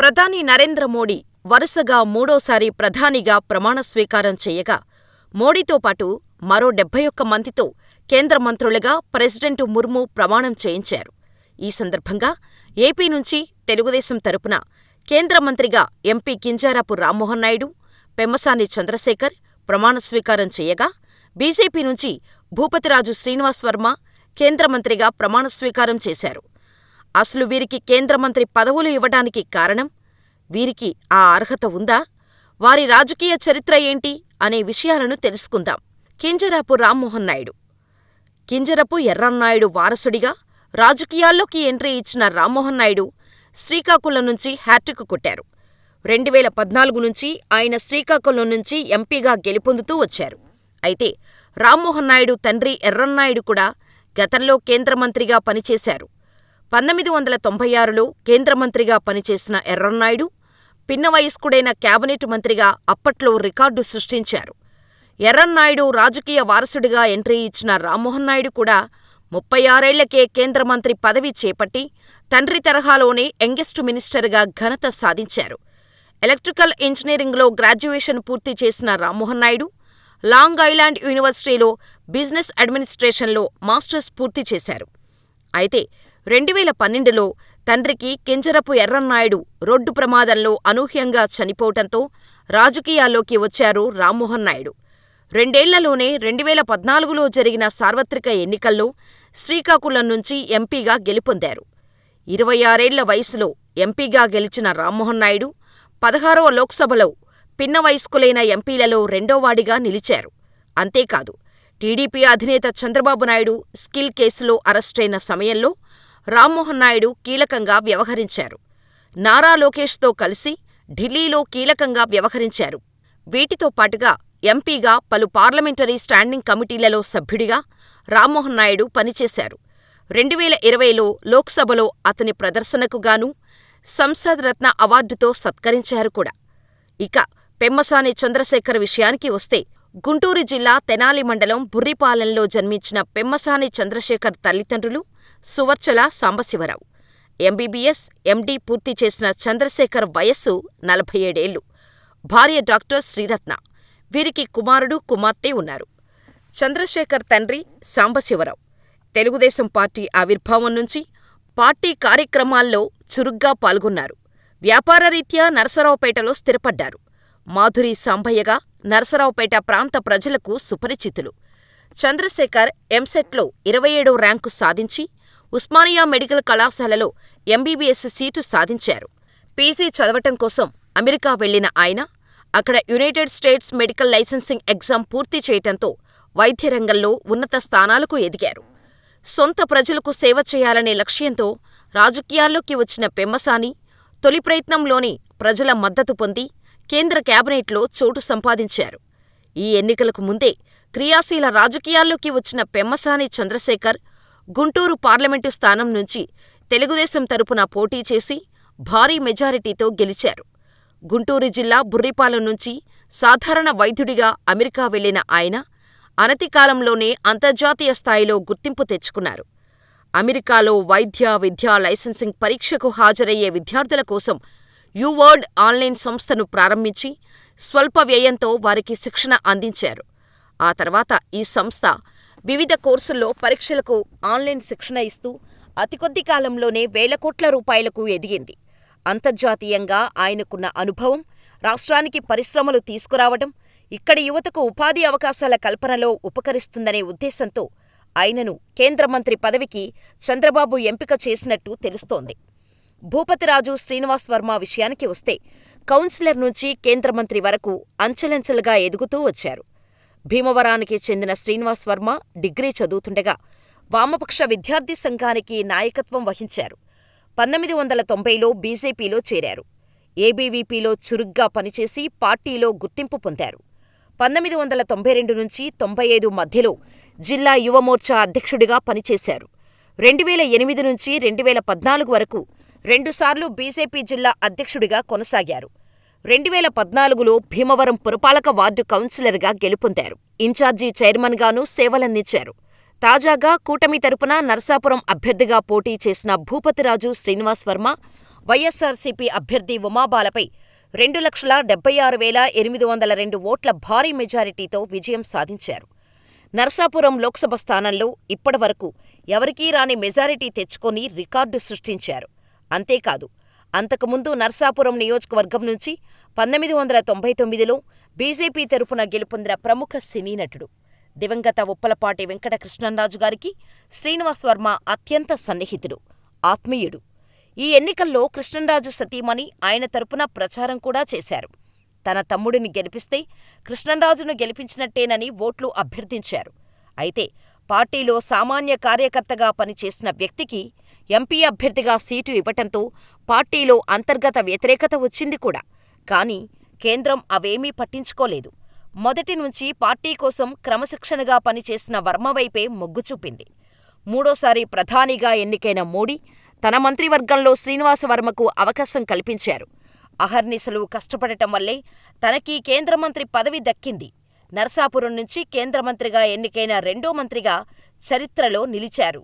ప్రధాని నరేంద్ర మోడీ వరుసగా మూడోసారి ప్రధానిగా ప్రమాణ స్వీకారం చేయగా, మోడీతో పాటు మరో డెబ్బై ఒక్క మందితో కేంద్ర మంత్రులుగా ప్రెసిడెంట్ ముర్ము ప్రమాణం చేయించారు. ఈ సందర్భంగా ఏపీ నుంచి తెలుగుదేశం తరపున కేంద్ర మంత్రిగా ఎంపీ కింజరాపు రామ్మోహన్ నాయుడు, పెమ్మసాని చంద్రశేఖర్ ప్రమాణ స్వీకారం చేయగా, బీజేపీ నుంచి భూపతిరాజు శ్రీనివాస్ వర్మ కేంద్ర మంత్రిగా ప్రమాణ స్వీకారం చేశారు. అసలు వీరికి కేంద్ర మంత్రి పదవులు ఇవ్వడానికి కారణం? వీరికి ఆ అర్హత ఉందా? వారి రాజకీయ చరిత్ర ఏంటి అనే విషయాలను తెలుసుకుందాం. కింజరాపు రామ్మోహన్ నాయుడు కింజరపు ఎర్రన్నాయుడు వారసుడిగా రాజకీయాల్లోకి ఎంట్రీ ఇచ్చిన రామ్మోహన్ నాయుడు శ్రీకాకుళం నుంచి హ్యాట్రిక్ కొట్టారు. రెండువేల పద్నాలుగు నుంచి ఆయన శ్రీకాకుళం నుంచి ఎంపీగా గెలుపొందుతూ వచ్చారు. అయితే రామ్మోహన్ నాయుడు తండ్రి ఎర్రన్నాయుడు కూడా గతంలో కేంద్ర మంత్రిగా పనిచేశారు. పంతొమ్మిది వందల తొంభై ఆరులో కేంద్ర మంత్రిగా పనిచేసిన ఎర్రన్నాయుడు పిన్న వయస్కుడైన కేబినెట్ మంత్రిగా అప్పట్లో రికార్డు సృష్టించారు. ఎర్రన్నాయుడు రాజకీయ వారసుడిగా ఎంట్రీ ఇచ్చిన రామ్మోహన్ నాయుడు కూడా ముప్పై ఆరేళ్ళకే కేంద్ర మంత్రి పదవి చేపట్టి తండ్రి తరహాలోనే యంగెస్ట్ మినిస్టర్గా ఘనత సాధించారు. ఎలక్ట్రికల్ ఇంజనీరింగ్లో గ్రాడ్యుయేషన్ పూర్తి చేసిన రామ్మోహన్ నాయుడు లాంగ్ ఐలాండ్ యూనివర్సిటీలో బిజినెస్ అడ్మినిస్ట్రేషన్లో మాస్టర్స్ పూర్తి చేశారు. అయితే రెండువేల పన్నెండులో తండ్రికి కింజరపు ఎర్రన్నాయుడు రోడ్డు ప్రమాదంలో అనూహ్యంగా చనిపోవటంతో రాజకీయాల్లోకి వచ్చారు రామ్మోహన్ నాయుడు. రెండేళ్ళలోనే రెండువేల పద్నాలుగులో జరిగిన సార్వత్రిక ఎన్నికల్లో శ్రీకాకుళం నుంచి ఎంపీగా గెలుపొందారు. ఇరవై ఆరేళ్ళ వయసులో ఎంపీగా గెలిచిన రామ్మోహన్ నాయుడు పదహారవ లోక్సభలో పిన్న వయస్కులైన ఎంపీలలో రెండోవాడిగా నిలిచారు. అంతేకాదు టీడీపీ అధినేత చంద్రబాబు నాయుడు స్కిల్ కేసులో అరెస్టైన సమయంలో రామ్మోహన్ నాయుడు కీలకంగా వ్యవహరించారు. నారా లోకేష్తో కలిసి ఢిల్లీలో కీలకంగా వ్యవహరించారు. వీటితో పాటుగా ఎంపీగా పలు పార్లమెంటరీ స్టాండింగ్ కమిటీలలో సభ్యుడిగా రామ్మోహన్ నాయుడు పనిచేశారు. రెండువేల ఇరవైలో లోక్సభలో అతని ప్రదర్శనకు గాను సంసద్ రత్న అవార్డుతో సత్కరించారు కూడా. ఇక పెమ్మసాని చంద్రశేఖర్ విషయానికి వస్తే గుంటూరు జిల్లా తెనాలి మండలం బుర్రిపాలెంలో జన్మించిన పెమ్మసాని చంద్రశేఖర్ తల్లిదండ్రులు సువర్చల సాంబశివరావు. ఎంబీబీఎస్, ఎండీ పూర్తి చేసిన చంద్రశేఖర్ వయస్సు నలభై ఏడేళ్ళు. భార్య డాక్టర్ శ్రీరత్న. వీరికి కుమారుడు, కుమార్తె ఉన్నారు. చంద్రశేఖర్ తండ్రి సాంబశివరావు తెలుగుదేశం పార్టీ ఆవిర్భావం నుంచి పార్టీ కార్యక్రమాల్లో చురుగ్గా పాల్గొన్నారు. వ్యాపారరీత్యా నరసరావుపేటలో స్థిరపడ్డారు. మాధురి సాంబయ్యగా నరసరావుపేట ప్రాంత ప్రజలకు సుపరిచితులు. చంద్రశేఖర్ ఎంసెట్లో ఇరవై ఏడో ర్యాంకు సాధించి ఉస్మానియా మెడికల్ కళాశాలలో ఎంబీబీఎస్ సీటు సాధించారు. పీజీ చదవటం కోసం అమెరికా వెళ్ళిన ఆయన అక్కడ United States medical licensing exam పూర్తి చేయటంతో వైద్యరంగంలో ఉన్నత స్థానాలకు ఎదిగారు. సొంత ప్రజలకు సేవ చేయాలనే లక్ష్యంతో రాజకీయాల్లోకి వచ్చిన పెమ్మసాని తొలి ప్రయత్నంలోనే ప్రజల మద్దతు పొంది కేంద్ర కేబినెట్లో చోటు సంపాదించారు. ఈ ఎన్నికలకు ముందే క్రియాశీల రాజకీయాల్లోకి వచ్చిన పెమ్మసాని చంద్రశేఖర్ గుంటూరు పార్లమెంటు స్థానం నుంచి తెలుగుదేశం తరపున పోటీ చేసి భారీ మెజారిటీతో గెలిచారు. గుంటూరు జిల్లా బుర్రిపాలెం నుంచి సాధారణ వైద్యుడిగా అమెరికా వెళ్ళిన ఆయన అనతికాలంలోనే అంతర్జాతీయ స్థాయిలో గుర్తింపు తెచ్చుకున్నారు. అమెరికాలో వైద్య, విద్యా లైసెన్సింగ్ పరీక్షకు హాజరయ్యే విద్యార్థుల కోసం యువర్డ్ ఆన్లైన్ సంస్థను ప్రారంభించి స్వల్ప వ్యయంతో వారికి శిక్షణ అందించారు. ఆ తర్వాత ఈ సంస్థ వివిధ కోర్సుల్లో పరీక్షలకు ఆన్లైన్ శిక్షణ ఇస్తూ అతి కొద్ది కాలంలోనే వేల కోట్ల రూపాయలకు ఎదిగింది. అంతర్జాతీయంగా ఆయనకున్న అనుభవం రాష్ట్రానికి పరిశ్రమలు తీసుకురావడం, ఇక్కడి యువతకు ఉపాధి అవకాశాల కల్పనలో ఉపకరిస్తుందనే ఉద్దేశంతో ఆయనను కేంద్ర మంత్రి పదవికి చంద్రబాబు ఎంపిక చేసినట్టు తెలుస్తోంది. భూపతిరాజు శ్రీనివాస్ వర్మ విషయానికి వస్తే కౌన్సిలర్ నుంచి కేంద్ర మంత్రి వరకు అంచెలంచెలుగా ఎదుగుతూ వచ్చారు. భీమవరానికి చెందిన శ్రీనివాస్ వర్మ డిగ్రీ చదువుతుండగా వామపక్ష విద్యార్థి సంఘానికి నాయకత్వం వహించారు. పంతొమ్మిది వందల తొంభైలో బీజేపీలో చేరారు. ఏబీవీపీలో చురుగ్గా పనిచేసి పార్టీలో గుర్తింపు పొందారు. పంతొమ్మిది వందల తొంభై రెండు నుంచి తొంభై ఐదు మధ్యలో జిల్లా యువమోర్చా అధ్యక్షుడిగా పనిచేశారు. రెండువేల ఎనిమిది నుంచి రెండువేల పద్నాలుగు వరకు రెండుసార్లు బీజేపీ జిల్లా అధ్యక్షుడిగా కొనసాగారు. రెండువేల పద్నాలుగులో భీమవరం పురపాలక వార్డు కౌన్సిలర్గా గెలుపొందారు. ఇన్ఛార్జి చైర్మన్గానూ సేవలందించారు. తాజాగా కూటమి తరపున నరసాపురం అభ్యర్థిగా పోటీ చేసిన భూపతిరాజు శ్రీనివాస్ వర్మ వైఎస్సార్సీపీ అభ్యర్థి ఉమాబాలపై రెండు లక్షల డెబ్బై ఆరు వేల ఎనిమిది వందల రెండు ఓట్ల భారీ మెజారిటీతో విజయం సాధించారు. నరసాపురం లోక్సభ స్థానంలో ఇప్పటివరకు ఎవరికీ రాని మెజారిటీ తెచ్చుకొని రికార్డు సృష్టించారు. అంతేకాదు అంతకుముందు నర్సాపురం నియోజకవర్గం నుంచి పంతొమ్మిది వందల తొంభై తొమ్మిదిలో బీజేపీ తరపున గెలుపొందిన ప్రముఖ సినీ నటుడు, దివంగత ఉప్పలపాటి వెంకట కృష్ణంరాజు గారికి శ్రీనివాస్ వర్మ అత్యంత సన్నిహితుడు, ఆత్మీయుడు. ఈ ఎన్నికల్లో కృష్ణంరాజు సతీమణి ఆయన తరపున ప్రచారం కూడా చేశారు. తన తమ్ముడిని గెలిపిస్తే కృష్ణంరాజును గెలిపించినట్టేనని ఓట్లు అభ్యర్థించారు. అయితే పార్టీలో సామాన్య కార్యకర్తగా పనిచేసిన వ్యక్తికి ఎంపీ అభ్యర్థిగా సీటు ఇవ్వటంతో పార్టీలో అంతర్గత వ్యతిరేకత వచ్చింది కూడా. కానీ కేంద్రం అవేమీ పట్టించుకోలేదు. మొదటి నుంచి పార్టీ కోసం క్రమశిక్షణగా పనిచేసిన వర్మవైపే మొగ్గు చూపింది. మూడోసారి ప్రధానిగా ఎన్నికైన మోడీ తన మంత్రివర్గంలో శ్రీనివాసవర్మకు అవకాశం కల్పించారు. అహర్నిశలు కష్టపడటం వల్లే తనకీ కేంద్ర మంత్రి పదవి దక్కింది. నరసాపురం నుంచి కేంద్ర మంత్రిగా ఎన్నికైన రెండో మంత్రిగా చరిత్రలో నిలిచారు.